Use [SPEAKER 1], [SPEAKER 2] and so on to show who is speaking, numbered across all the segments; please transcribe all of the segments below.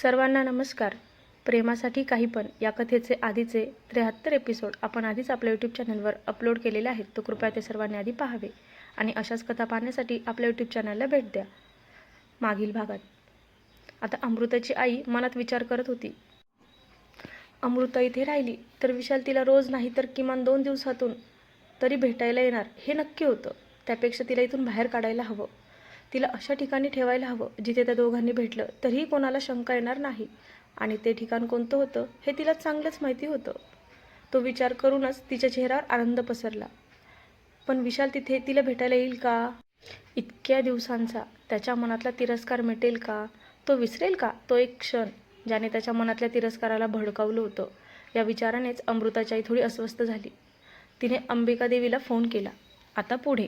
[SPEAKER 1] सर्वांना नमस्कार. प्रेमासाठी काही पण या कथेचे आधीचे त्र्याहत्तर एपिसोड आपण आधीच आपल्या यूट्यूब चॅनलवर अपलोड केलेले आहेत तो कृपया ते सर्वांनी आधी पाहावे आणि अशाच कथा पाहण्यासाठी आपल्या यूट्यूब चॅनलला भेट द्या. मागील भागात. आता अमृताची आई मनात विचार करत होती. अमृता इथे राहिली तर विशाल तिला रोज नाही तर किमान दोन दिवसातून तरी भेटायला येणार हे नक्की होतं. त्यापेक्षा तिला इथून बाहेर काढायला हवं. तिला अशा ठिकाणी ठेवायला हवं जिथे त्या दोघांनी भेटलं तरीही कोणाला शंका येणार नाही. आणि ते ठिकाण कोणतं होतं हे तिला चांगलंच माहिती होतं. तो विचार करूनच तिच्या चेहऱ्यावर आनंद पसरला. पण विशाल तिथे तिला भेटायला येईल का? इतक्या दिवसांचा. त्याच्या मनातला तिरस्कार मिटेल का? तो विसरेल का? तो एक क्षण ज्याने त्याच्या मनातल्या तिरस्काराला भडकावलं होतं. या विचारानेच अमृताची थोडी अस्वस्थ झाली. तिने अंबिका देवीला फोन केला. आता पुढे.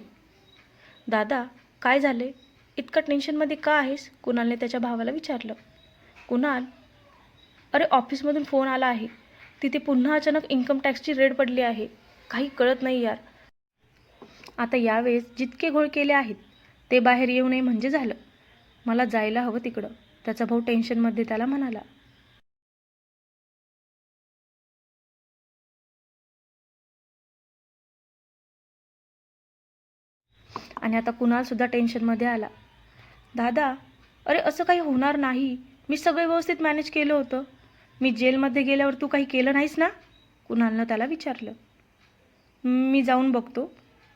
[SPEAKER 1] दादा काय झाले इतकं टेन्शनमध्ये का आहेस? कुणालने त्याच्या भावाला विचारलं. कुणाल? अरे ऑफिसमधून फोन आला आहे. तिथे पुन्हा अचानक इन्कम टॅक्सची रेड पडली आहे. काही कळत नाही यार. आता यावेळेस जितके घोळ केले आहेत ते बाहेर येऊ नये म्हणजे झालं. मला जायला हवं तिकडं. त्याचा भाऊ टेन्शनमध्ये त्याला म्हणाला. आणि आता कुणालसुद्धा टेन्शनमध्ये आला. दादा अरे असं काही होणार नाही. मी सगळं व्यवस्थित मॅनेज केलं होतं. मी जेलमध्ये गेल्यावर तू काही केलं नाहीस ना? कुणालनं त्याला विचारलं. मी जाऊन बघतो.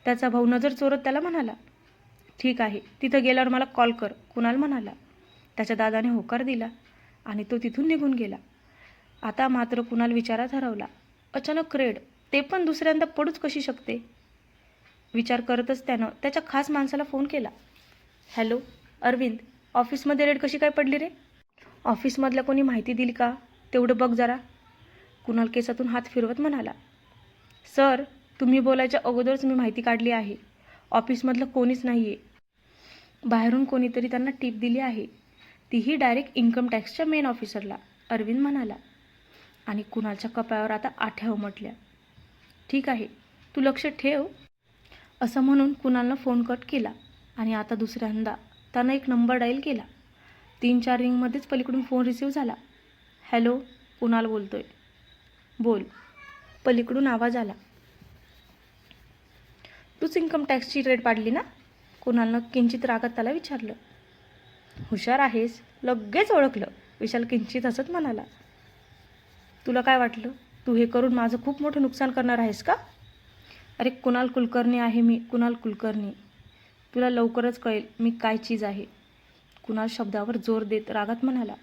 [SPEAKER 1] त्याचा भाऊ नजर चोरत त्याला म्हणाला ठीक आहे तिथं गेल्यावर मला कॉल कर कुणाल म्हणाला. त्याच्या दादाने होकार दिला आणि तो तिथून निघून गेला. आता मात्र कुणाल विचारात हरवला. अचानक रेड ते पण दुसऱ्यांदा पडूच कशी शकते? विचार करतच त्यानं त्याच्या खास माणसाला फोन केला. हॅलो अरविंद ऑफिसमध्ये रेड कशी काय पडली रे? ऑफिसमधल्या कोणी माहिती दिली का? तेवढं बघ जरा. कुणाल केसातून हात फिरवत म्हणाला सर तुम्ही बोलायच्या अगोदरच मी माहिती काढली आहे. ऑफिसमधलं कोणीच नाही आहे बाहेरून कोणीतरी त्यांना टीप दिली आहे. तीही डायरेक्ट इन्कम टॅक्सच्या मेन ऑफिसरला. अरविंद म्हणाला आणि कुणालच्या कपाळावर आता आठ्या उमटल्या ठीक आहे तू लक्ष ठेव. असं म्हणून कुणालनं फोन कट केला आणि आता दुसऱ्यांदा त्यानं एक नंबर डायल केला. तीन चार रिंगमध्येच पलीकडून फोन रिसीव्ह झाला. हॅलो कुणाल बोलतो आहे बोल. पलीकडून आवाज आला. तूच इन्कम टॅक्सची रेट पाडली ना? कुणालनं किंचित रागात त्याला विचारलं. हुशार आहेस लगेच ओळखलं. विशाल किंचित हसत म्हणाला. तुला काय वाटलं? तू हे करून माझं खूप मोठं नुकसान करणार आहेस का? अरे कुणाल कुलकर्णी आहे मी. कुणाल कुलकर्णी. तुला लवकरच कळेल मी काय चीज आहे. कुणाल शब्दावर जोर देत रागात म्हणाला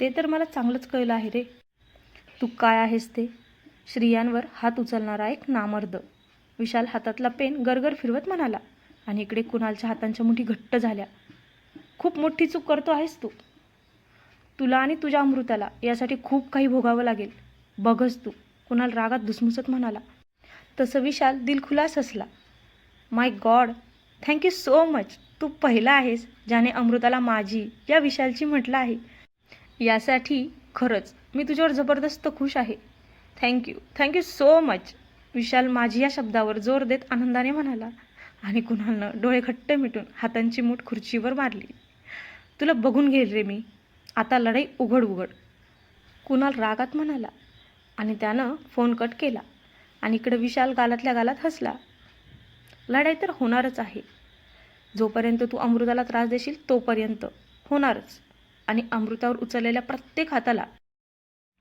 [SPEAKER 1] ते तर मला चांगलंच कळलं आहे रे. तू काय आहेस ते? श्रियांवर हात उचलणारा एक नामर्द विशाल हातातला पेन गरगर फिरवत म्हणाला आणि इकडे कुणालच्या हातांच्या मुठी घट्ट झाल्या खूप मोठी चूक करतो आहेस तू. तुला आणि तुझ्या अमृताला यासाठी खूप काही भोगावं लागेल. बघच तू. कुणाल रागात धुसमुसत म्हणाला. तसं विशाल दिलखुलास असला my god thank you so much तू पहिला आहेस ज्याने अमृताला माझी या विशालची म्हटलं आहे. यासाठी खरंच मी तुझ्यावर जबरदस्त खुश आहे. Thank you thank you so much Vishal माझी या शब्दावर जोर देत आनंदाने म्हणाला आणि कुणालनं डोळे घट्ट मिटून हातांची मूठ खुर्चीवर मारली. तुला बघून घेईल रे मी. आता लढाई उघड उघड कुणाल रागात म्हणाला आणि त्यानं फोन कट केला आणि इकडं विशाल गालातल्या गालात हसला. लढाई तर होणारच आहे. जोपर्यंत तू अमृताला त्रास देशील तोपर्यंत होणारच. आणि अमृतावर उचललेल्या प्रत्येक हाताला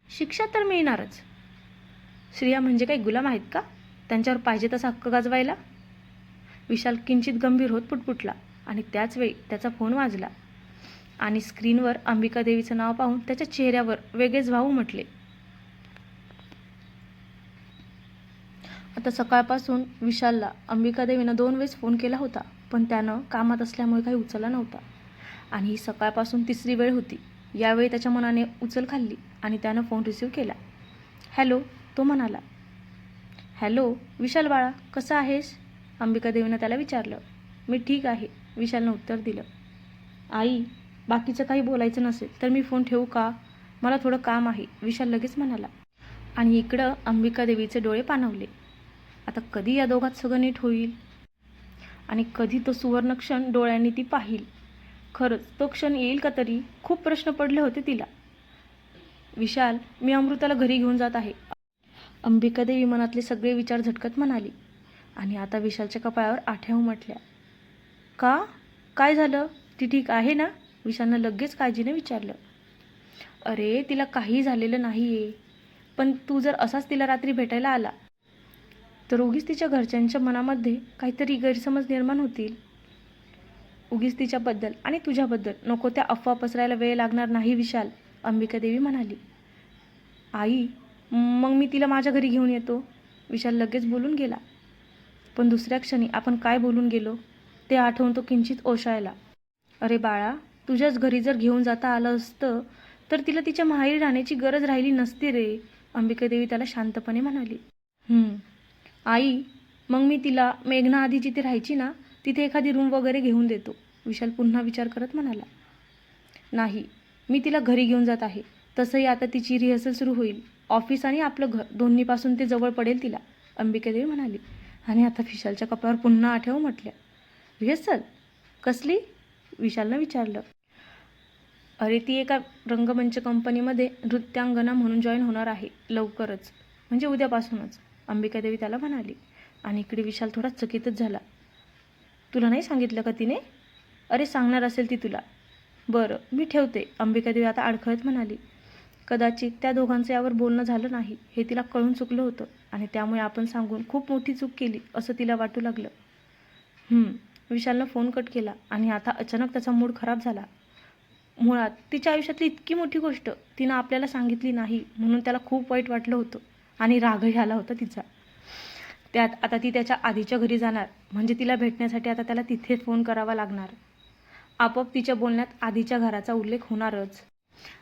[SPEAKER 1] शिक्षा तर मिळणारच. श्रिया म्हणजे काही गुलाम आहेत का? त्यांच्यावर पाहिजे तसा हक्क गाजवायला? विशाल किंचित गंभीर होत पुटपुटला आणि त्याचवेळी त्याचा फोन वाजला. आणि स्क्रीनवर अंबिका देवीचं नाव पाहून त्याच्या चेहऱ्यावर वेगळेच भाऊ म्हटले. आता सकाळपासून विशालला अंबिकादेवीनं दोन वेळेस फोन केला होता पण त्यानं कामात असल्यामुळे काही उचलला नव्हता. आणि ही सकाळपासून तिसरी वेळ होती. यावेळी त्याच्या मनाने उचल खाल्ली आणि त्यानं फोन रिसीव्ह केला. हॅलो तो म्हणाला. हॅलो विशाल बाळा कसा आहेस? अंबिका देवीनं त्याला विचारलं. मी ठीक आहे विशालनं उत्तर दिलं. आई बाकीचं काही बोलायचं नसेल तर मी फोन ठेवू का? मला थोडं काम आहे विशाल लगेच म्हणाला. आणि इकडं अंबिका देवीचे डोळे पाणवले. आता कधी या दोघात सगळं नीट होईल? आणि कधी तो सुवर्णक्षण डोळ्यांनी ती पाहिल? खरंच तो क्षण येईल का तरी? खूप प्रश्न पडले होते तिला. विशाल मी अमृताला घरी घेऊन जात आहे. अंबिकादेवी मनातले सगळे विचार झटकत म्हणाली. आणि आता विशालच्या कपाळावर आठ्या उमटल्या. का? काय झालं? ती ठीक आहे ना? विशालनं लगेच काळजीने विचारलं. अरे तिला काही झालेलं नाही आहे पण तू जर असाच तिला रात्री भेटायला आला तर उगीच तिच्या घरच्यांच्या मनामध्ये काहीतरी गैरसमज निर्माण होतील. उगीच तिच्याबद्दल आणि तुझ्याबद्दल नको त्या अफवा पसरायला वेळ लागणार नाही विशाल अंबिकादेवी म्हणाली. आई मग मी तिला माझ्या घरी घेऊन येतो. विशाल लगेच बोलून गेला. पण दुसऱ्या क्षणी आपण काय बोलून गेलो? ते आठवून तो किंचित ओशाळला अरे बाळा तुझ्याच घरी जर घेऊन जाता आलं असतं तर तिला तिच्या माहेरी राहण्याची गरज राहिली नसती रे अंबिकादेवी त्याला शांतपणे म्हणाली. आई मग मी तिला मेघना आधी जिथे राहायची ना तिथे एखादी रूम वगैरे घेऊन देतो विशाल पुन्हा विचार करत म्हणाला. नाही मी तिला घरी घेऊन जात आहे. तसंही आता तिची रिहर्सल सुरू होईल. ऑफिस आणि आपलं घर दोन्हीपासून ते जवळ पडेल तिला अंबिकादेवी म्हणाली. आणि आता विशालच्या कपाळावर पुन्हा आठव म्हटल्या. रिहर्सल कसली? विशालनं विचारलं. अरे ती एका रंगमंच कंपनीमध्ये नृत्यांगना म्हणून जॉईन होणार आहे लवकरच. म्हणजे उद्यापासूनच. अंबिकादेवी त्याला म्हणाली आणि इकडे विशाल थोडा चकितच झाला. तुला नाही सांगितलं का तिने? अरे सांगणार असेल ती तुला. बरं मी ठेवते. अंबिकादेवी आता अडखळत म्हणाली कदाचित त्या दोघांचं यावर बोलणं झालं नाही हे तिला कळून चुकलं होतं आणि त्यामुळे आपण सांगून खूप मोठी चूक केली असं तिला वाटू लागलं. विशालनं फोन कट केला आणि आता अचानक त्याचा मूड खराब झाला. मुळात तिच्या आयुष्यातली इतकी मोठी गोष्ट तिनं आपल्याला सांगितली नाही म्हणून त्याला खूप वाईट वाटलं होतं. आणि रागही आला होता तिचा. त्यात आता ती त्याच्या आधीच्या घरी जाणार. म्हणजे तिला भेटण्यासाठी आता त्याला तिथे फोन करावा लागणार. आपोआप तिच्या बोलण्यात आधीच्या घराचा उल्लेख होणारच.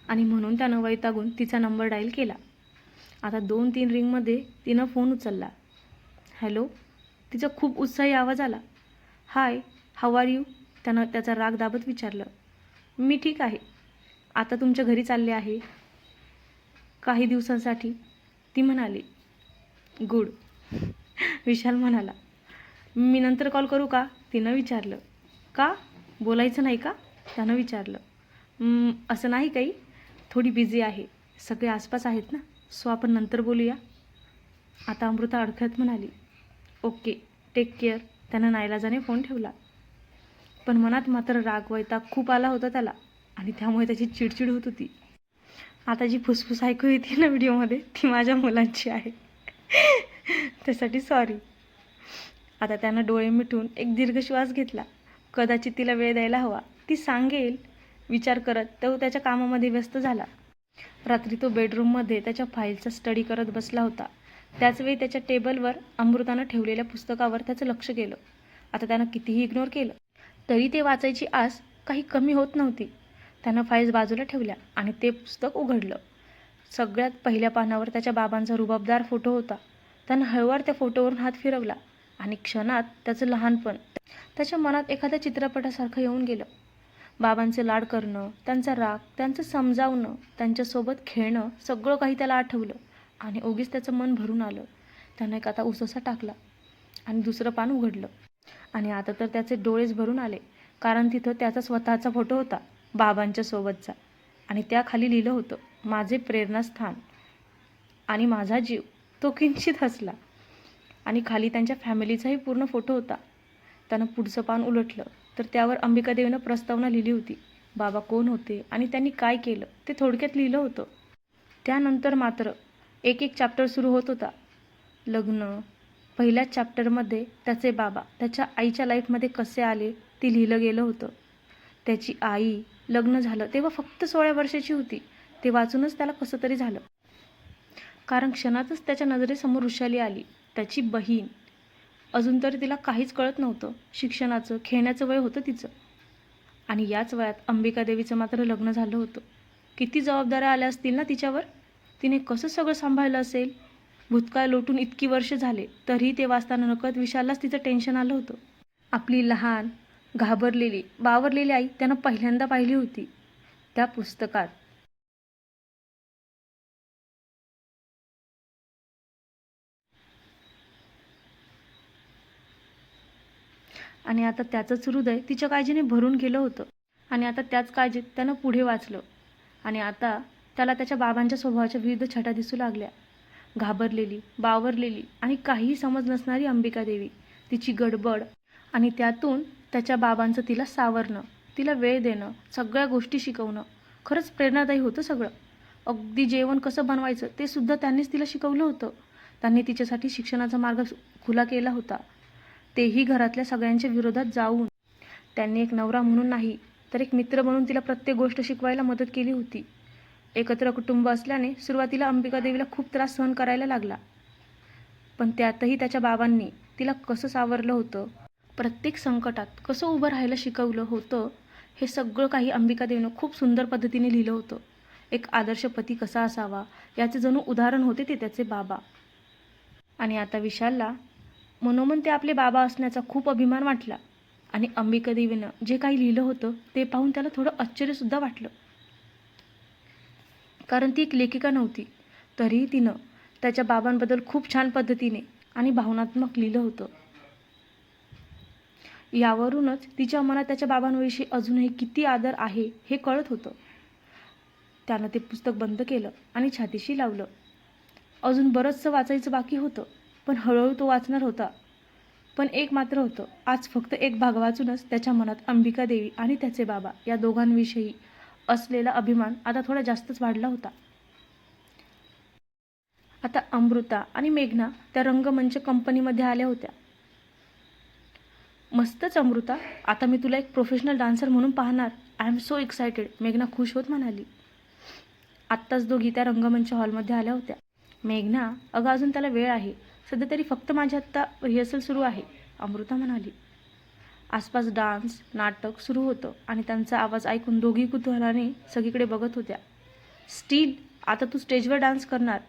[SPEAKER 1] आणि म्हणून त्यानं वैतागून तिचा नंबर डायल केला. आता दोन तीन रिंगमध्ये तिनं फोन उचलला. हॅलो तिचा खूप उत्साही आवाज आला. हाय हाव आर यू त्यानं त्याचा राग दाबत विचारलं. मी ठीक आहे. आता तुमच्या घरी चालले आहे. काही दिवसांसाठी ती म्हणाली गुड. विशाल म्हणाला मी नंतर कॉल करू का? तिनं विचारलं का? बोलायचं नाही का? त्यानं विचारलं असं नाही काही. थोडी बिझी आहे. सगळे आसपास आहेत ना सो आपण नंतर बोलूया. आता अमृता अडखळत म्हणाली ओके टेक केअर. त्यानं नाईलाजाने फोन ठेवला. पण मनात मात्र राग वैताग खूप आला होता त्याला आणि त्यामुळे त्याची चिडचिड होत होती. आता जी फुसफुस ऐकू येते ना व्हिडिओमध्ये ती माझ्या मुलांची आहे. त्यासाठी सॉरी आता त्यानं डोळे मिटून एक दीर्घ श्वास घेतला. कदाचित तिला वेळ द्यायला हवा. ती सांगेल विचार करत तो त्याच्या कामामध्ये व्यस्त झाला. रात्री तो बेडरूममध्ये त्याच्या फाईलचा स्टडी करत बसला होता. त्याचवेळी त्याच्या टेबलवर अमृतानं ठेवलेल्या पुस्तकावर त्याचं लक्ष गेलं. आता त्यानं कितीही इग्नोर केलं तरी ते वाचायची आस काही कमी होत नव्हती. त्यानं फाईल्स बाजूला ठेवल्या आणि ते पुस्तक उघडलं. सगळ्यात पहिल्या पानावर त्याच्या बाबांचा रुबाबदार फोटो होता. त्यानं हळूवार त्या फोटोवरून हात फिरवला आणि क्षणात त्याचं लहानपण त्याच्या मनात एखाद्या चित्रपटासारखं येऊन गेलं. बाबांचे लाड करणं त्यांचा राग त्यांचं समजावणं त्यांच्यासोबत खेळणं सगळं काही त्याला आठवलं आणि ओगीच त्याचं मन भरून आलं. त्यानं एक आता उससा टाकला आणि दुसरं पान उघडलं. आणि आता तर त्याचे डोळेच भरून आले कारण तिथं त्याचा स्वतःचा फोटो होता. बाबांच्या सोबतचा. आणि त्याखाली लिहिलं होतं माझे प्रेरणास्थान आणि माझा जीव. तो किंचित हसला. आणि खाली त्यांच्या फॅमिलीचाही पूर्ण फोटो होता. त्यानं पुढचं पान उलटलं. तर त्यावर अंबिकादेवीनं प्रस्तावना लिहिली होती. बाबा कोण होते आणि त्यांनी काय केलं? ते थोडक्यात लिहिलं होतं. त्यानंतर मात्र एक एक चॅप्टर सुरू होत होता. लग्न पहिल्याच चॅप्टरमध्ये त्याचे बाबा त्याच्या आईच्या लाईफमध्ये कसे आले ते लिहिलं गेलं होतं. त्याची आई लग्न झालं तेव्हा फक्त सोळा वर्षाची होती. ते वाचूनच त्याला कसं तरी झालं. कारण क्षणातच त्याच्या नजरेसमोर वृषाली आली. त्याची बहीण. अजून तरी तिला काहीच कळत नव्हतं. शिक्षणाचं खेळण्याचं वय होतं तिचं. आणि याच वयात अंबिकादेवीचं मात्र लग्न झालं होतं. किती जबाबदाऱ्या आल्या असतील ना तिच्यावर? तिने कसं सगळं सांभाळलं असेल? भूतकाळ लोटून इतकी वर्ष झाले तरीही ते वाचताना नकळत विशाललाच तिचं टेन्शन आलं होतं. आपली लहान घाबरलेली बावरलेली आई त्यानं पहिल्यांदा पाहिली होती त्या पुस्तकात. आणि आता त्याचंच हृदय तिच्या काळजीने भरून गेलं होतं. आणि आता त्याच काळजीत त्यानं पुढे वाचलं. आणि आता त्याला त्याच्या बाबांच्या स्वभावाच्या विविध छटा दिसू लागल्या. घाबरलेली बावरलेली आणि काहीही समज नसणारी अंबिका देवी तिची गडबड आणि त्यातून त्याच्या बाबांचं तिला सावरणं तिला वेळ देणं सगळ्या गोष्टी शिकवणं. खरंच प्रेरणादायी होतं सगळं. अगदी जेवण कसं बनवायचं ते सुद्धा त्यांनीच तिला शिकवलं होतं. त्यांनी तिच्यासाठी शिक्षणाचा मार्ग खुला केला होता. तेही घरातल्या सगळ्यांच्या विरोधात जाऊन. त्यांनी एक नवरा म्हणून नाही तर एक मित्र म्हणून तिला प्रत्येक गोष्ट शिकवायला मदत केली होती. एकत्र कुटुंब असल्याने सुरुवातीला अंबिका देवीला खूप त्रास सहन करायला लागला. पण त्यातही त्याच्या बाबांनी तिला कसं सावरलं होतं प्रत्येक संकटात कसं उभं राहायला शिकवलं होतं हे सगळं काही अंबिका देवीनं खूप सुंदर पद्धतीने लिहिलं होतं. एक आदर्श पती कसा असावा याचे जणू उदाहरण होते ते त्याचे बाबा. आणि आता विशालला मनोमन ते आपले बाबा असण्याचा खूप अभिमान वाटला. आणि अंबिका देवीनं जे काही लिहिलं होतं ते पाहून त्याला थोडं आश्चर्यसुद्धा वाटलं. कारण ती एक लेखिका नव्हती तरीही तिनं त्याच्या बाबांबद्दल खूप छान पद्धतीने आणि भावनात्मक लिहिलं होतं. यावरूनच तिच्या मनात त्याच्या बाबांविषयी अजूनही किती आदर आहे हे कळत होतं. त्यानं ते पुस्तक बंद केलं आणि छातीशी लावलं. अजून बरंचसं वाचायचं बाकी होतं पण हळूहळू तो वाचणार होता. पण एक मात्र होतं आज फक्त एक भाग वाचूनच त्याच्या मनात अंबिका देवी आणि त्याचे बाबा या दोघांविषयी असलेला अभिमान आता थोडा जास्तच वाढला होता. आता अमृता आणि मेघना त्या रंगमंच कंपनीमध्ये आल्या होत्या. मस्तच अमृता. आता मी तुला एक प्रोफेशनल डान्सर म्हणून पाहणार. आय एम सो एक्सायटेड मेघना खुश होत म्हणाली. आत्ताच दोघी त्या रंगमंच हॉलमध्ये आल्या होत्या. मेघना अगं अजून त्याला वेळ आहे. सध्या तरी फक्त माझी आत्ता रिहर्सल सुरू आहे अमृता म्हणाली. आसपास डान्स नाटक सुरू होतं आणि त्यांचा आवाज ऐकून दोघी कुतूहलाने सगळीकडे बघत होत्या. स्टील आता तू स्टेजवर डान्स करणार.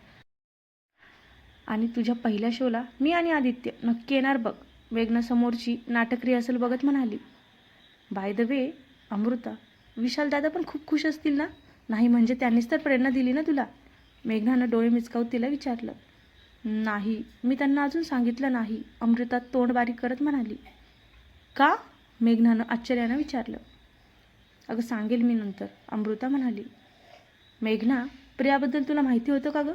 [SPEAKER 1] आणि तुझ्या पहिल्या शोला मी आणि आदित्य नक्की येणार बघ. वेगनासमोरची नाटक रिहर्सल बघत म्हणाली by the way Amrita Vishal दादा पण खूप खुश असतील ना? नाही म्हणजे त्यांनीच तर प्रेरणा दिली ना तुला? मेघनानं डोळे मिचकावत तिला विचारलं. नाही मी त्यांना अजून सांगितलं नाही अमृता तोंड बारीक करत म्हणाली. का? मेघनानं आश्चर्यानं विचारलं. अगं सांगेल मी नंतर अमृता म्हणाली. मेघना प्रियाबद्दल तुला माहिती होतं का गं?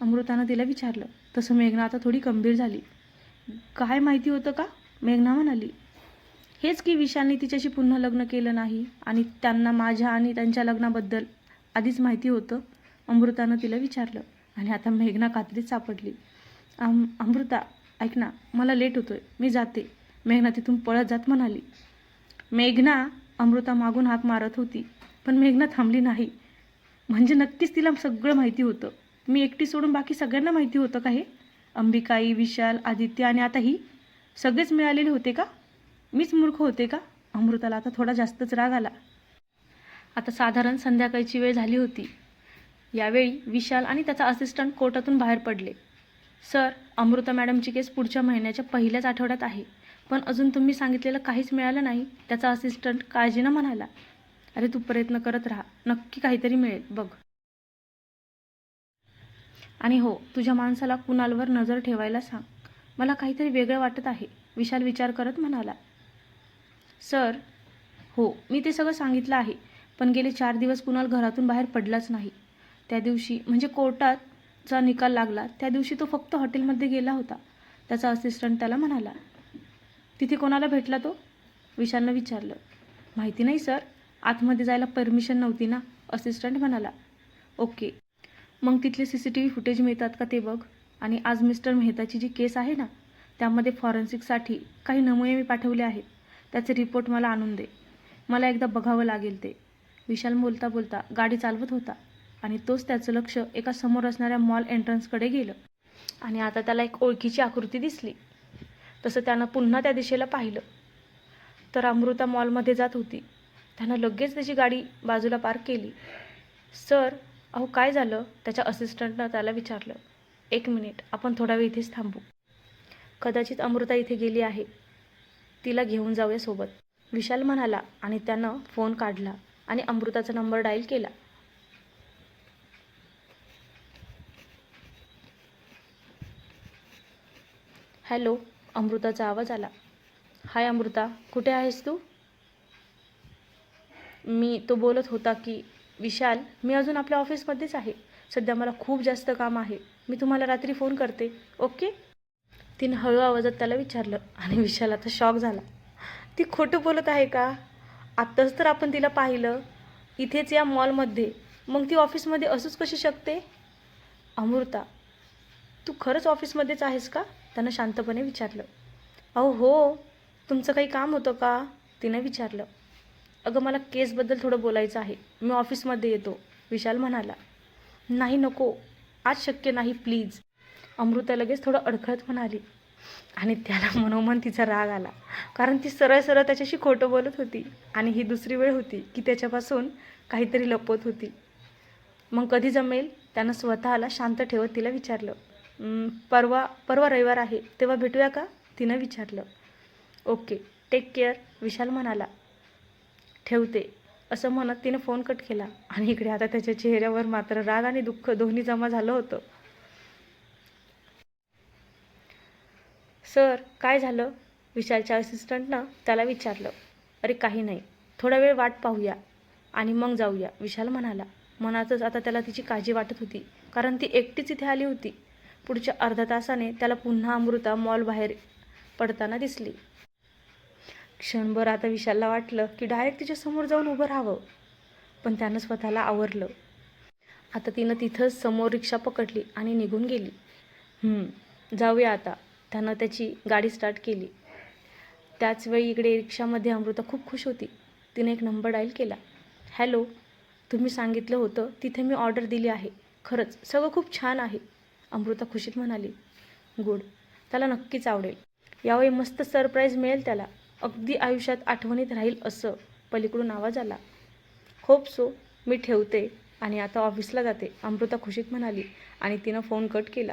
[SPEAKER 1] अमृतानं तिला विचारलं. तसं मेघना आता थोडी गंभीर झाली. काय माहिती होतं का? मेघना म्हणाली हेच की विशालने तिच्याशी पुन्हा लग्न केलं नाही आणि त्यांना माझ्या आणि त्यांच्या लग्नाबद्दल आधीच माहिती होतं? अमृतानं तिला विचारलं आणि आता मेघना कात्रीत सापडली. अम अमृता ऐक ना मला लेट होतोय. मी जाते. मेघना तिथून पळत जात म्हणाली. मेघना अमृता मागून हाक मारत होती पण मेघना थांबली नाही. म्हणजे नक्कीच तिला सगळं माहिती होतं. मी एकटी सोडून बाकी सगळ्यांना माहिती होतं का हे? अंबिकाई विशाल आदित्य आणि आता ही सगळेच मिळालेले होते का? मीच मूर्ख होते का? अमृताला आता थोडा जास्तच राग आला. आता साधारण संध्याकाळची वेळ झाली होती. यावेळी विशाल आणि त्याचा असिस्टंट कोर्टातून बाहेर पडले. सर अमृता मॅडमची केस पुढच्या महिन्याच्या पहिल्याच आठवड्यात आहे. पण अजून तुम्ही सांगितलेलं काहीच मिळालं नाही. त्याचा असिस्टंट काळजीनं म्हणाला अरे तू प्रयत्न करत राहा. नक्की काहीतरी मिळेल. बघ. आणि हो तुझ्या माणसाला कुणालवर नजर ठेवायला सांग. मला काहीतरी वेगळं वाटत आहे विशाल विचार करत म्हणाला. सर हो मी ते सगळं सांगितलं आहे पण गेले चार दिवस कुणाल घरातून बाहेर पडलाच नाही. त्या दिवशी म्हणजे कोर्टाचा निकाल लागला त्या दिवशी तो फक्त हॉटेलमध्ये गेला होता. त्याचा असिस्टंट त्याला म्हणाला तिथे कोणाला भेटला तो? विशालनं विचारलं. माहिती नाही सर. आतमध्ये जायला परमिशन नव्हती ना असिस्टंट म्हणाला. ओके मग तिथले C C T V footage मिळतात का ते बघ. आणि आज मिस्टर मेहताची जी केस आहे ना त्यामध्ये फॉरेन्सिकसाठी काही नमुने मी पाठवले आहेत. त्याचे रिपोर्ट मला आणून दे. मला एकदा बघावं लागेल ते. विशाल बोलता बोलता गाडी चालवत होता आणि तोच त्याचं लक्ष एका समोर असणाऱ्या मॉल एंट्रन्सकडे गेलं. आणि आता त्याला एक ओळखीची आकृती दिसली. तसं त्यानं पुन्हा त्या दिशेला पाहिलं. तर अमृता मॉलमध्ये जात होती. त्यानं लगेच त्याची गाडी बाजूला पार्क केली. सर अहो काय झालं? त्याच्या असिस्टंटनं त्याला विचारलं एक मिनिट आपण थोडा वेळ इथेच थांबू. कदाचित अमृता इथे गेली आहे. तिला घेऊन जाऊया सोबत. विशाल म्हणाला आणि त्यानं फोन काढला आणि अमृताचा नंबर डायल केला. हॅलो अमृताचा आवाज आला. हाय अमृता कुठे आहेस तू? मी तो बोलत होता की विशाल मी अजून आपल्या ऑफिसमध्येच आहे. सध्या मला खूप जास्त काम आहे. मी तुम्हाला रात्री फोन करते ओके? तिने हळू आवाजात त्याला विचारलं आणि विशाल आता शॉक झाला. ती खोटं बोलत आहे का? आत्ताच तर आपण तिला पाहिलं. इथेच या मॉलमध्ये. मग ती ऑफिसमध्ये असूच कशी शकते? अमृता तू खरंच ऑफिसमध्येच आहेस का? त्यानं शांतपणे विचारलं. अहो हो. तुमचं काही काम होतं का? तिनं विचारलं. अगं मला केसबद्दल थोडं बोलायचं आहे. मी ऑफिसमध्ये येतो. विशाल म्हणाला नाही नको. आज शक्य नाही प्लीज. अमृता लगेच थोडं अडखळत म्हणाली. आणि त्याला मनोमन तिचा राग आला. कारण ती सरळ सरळ त्याच्याशी खोटं बोलत होती. आणि ही दुसरी वेळ होती की त्याच्यापासून काहीतरी लपवत होती. मग कधी जमेल? त्यानं स्वतःला शांत ठेवत तिला विचारलं. परवा परवा रविवार आहे. तेव्हा भेटूया का? तिनं विचारलं. Okay take care. विशाल म्हणाला. ठेवते. असं म्हणत तिनं फोन कट केला. आणि इकडे आता त्याच्या चेहऱ्यावर मात्र राग आणि दुःख दोन्ही जमा झालं होतं. सर काय झालं? विशालच्या असिस्टंटनं त्याला विचारलं. अरे काही नाही. थोडा वेळ वाट पाहूया आणि मग जाऊया. विशाल म्हणाला. मनातच आता त्याला तिची काळजी वाटत होती कारण ती एकटीच इथे आली होती. पुढच्या अर्ध्या तासाने त्याला पुन्हा अमृता मॉल बाहेर पडताना दिसली. क्षणभर आता विशालला वाटलं की डायरेक्ट तिच्यासमोर जाऊन उभं राहावं. पण त्यानं स्वतःला आवरलं. आता तिनं तिथंच समोर रिक्षा पकडली आणि निघून गेली. जाऊया आता. त्यानं त्याची गाडी स्टार्ट केली. त्याचवेळी इकडे रिक्षामध्ये अमृता खूप खुश होती. तिने एक नंबर डायल केला. हॅलो तुम्ही सांगितलं होतं तिथे मी ऑर्डर दिली आहे. खरंच सगळं खूप छान आहे. अमृता खुशीत म्हणाली. गुड त्याला नक्कीच आवडेल. यावेळी मस्त सरप्राईज मिळेल त्याला. अगदी आयुष्यात आठवणीत राहील असं पलीकडून आवाज आला. होप सो मी ठेवते आणि आता ऑफिसला जाते अमृता खुशीत म्हणाली आणि तिनं फोन कट केला.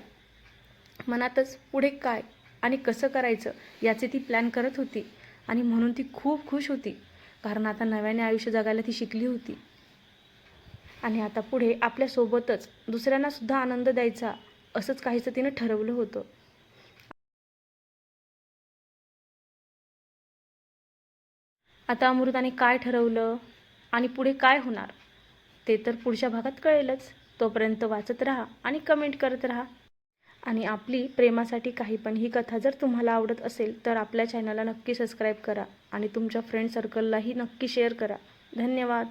[SPEAKER 1] मनातच पुढे काय आणि कसं करायचं याचे ती प्लॅन करत होती आणि म्हणून ती खूप खुश होती कारण आता नव्याने आयुष्य जगायला ती शिकली होती. आणि आता पुढे आपल्यासोबतच दुसऱ्यांनासुद्धा आनंद द्यायचा असंच काहीचं तिनं ठरवलं होतं. आता अमृताने काय ठरवलं आणि पुढे काय होणार ते तर पुढच्या भागात कळेलच. तोपर्यंत वाचत राहा आणि कमेंट करत राहा. आणि आपली प्रेमासाठी काही पण ही कथा जर तुम्हाला आवडत असेल तर आपल्या चॅनलला नक्की सबस्क्राईब करा आणि तुमच्या फ्रेंड सर्कललाही नक्की शेअर करा. धन्यवाद.